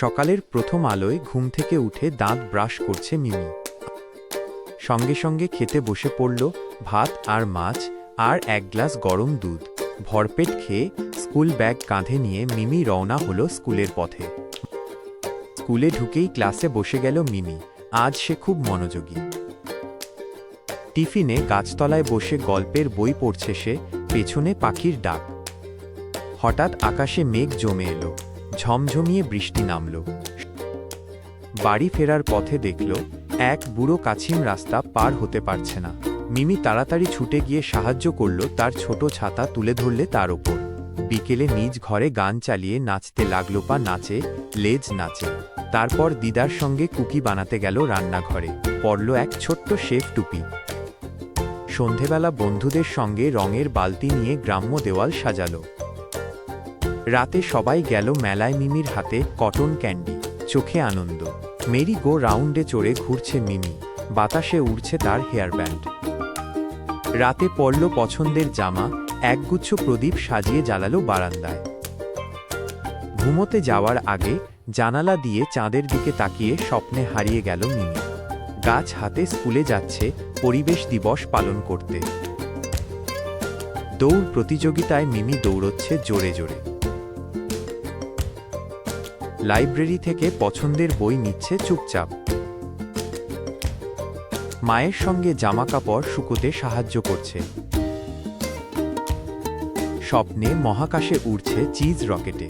সকালের প্রথম আলোয় ঘুম থেকে উঠে দাঁত ব্রাশ করছে মিমি। সঙ্গে সঙ্গে খেতে বসে পড়ল ভাত আর মাছ আর এক গ্লাস গরম দুধ। ভরপেট খেয়ে স্কুল ব্যাগ কাঁধে নিয়ে মিমি রওনা হলো স্কুলের পথে। স্কুলে ঢুকেই ক্লাসে বসে গেল মিমি। আজ সে খুব মনোযোগী। টিফিনে গাছতলায় বসে গল্পের বই পড়ছে সে, পেছনে পাখির ডাক। হঠাৎ আকাশে মেঘ জমে এলো। ঝমঝমিয়ে বৃষ্টি নামল। বাড়ি ফেরার পথে দেখল, এক বুড়ো কাছিম রাস্তা পার হতে পারছে না। মিমি তাড়াতাড়ি ছুটে গিয়ে সাহায্য করল তার ছোট ছাতা তুলে ধরলে তার ওপর। বিকেলে নিজ ঘরে গান চালিয়ে নাচতে লাগল পা নাচে, লেজ নাচে। তারপর দিদার সঙ্গে কুকি বানাতে গেল রান্নাঘরে, পড়ল এক ছোট্ট শেফ টুপি। সন্ধেবেলা বন্ধুদের সঙ্গে রঙের বালতি নিয়ে গ্রাম্য দেওয়াল সাজালো। রাতে সবাই গেল মেলায় মিমির হাতে কটন ক্যান্ডি, চোখে আনন্দ। মেরি গো রাউন্ডে চড়ে ঘুরছে মিমি, বাতাসে উড়ছে তার হেয়ার ব্যান্ড। রাতে পড়ল পছন্দের জামা, একগুচ্ছ প্রদীপ সাজিয়ে জ্বালালো বারান্দায়। ঘুমোতে যাওয়ার আগে জানালা দিয়ে চাঁদের দিকে তাকিয়ে স্বপ্নে হারিয়ে গেল মিমি। গাছ হাতে স্কুলে যাচ্ছে, পরিবেশ দিবস পালন করতে। দৌড় প্রতিযোগিতায় মিমি দৌড়চ্ছে জোরে জোরে। লাইব্রেরি থেকে পছন্দের বই নিচ্ছে চুপচাপ। মায়ের সঙ্গে জামা কাপড় শুকোতে সাহায্য করছে। স্বপ্নে মহাকাশে উড়ছে চিজ রকেটে।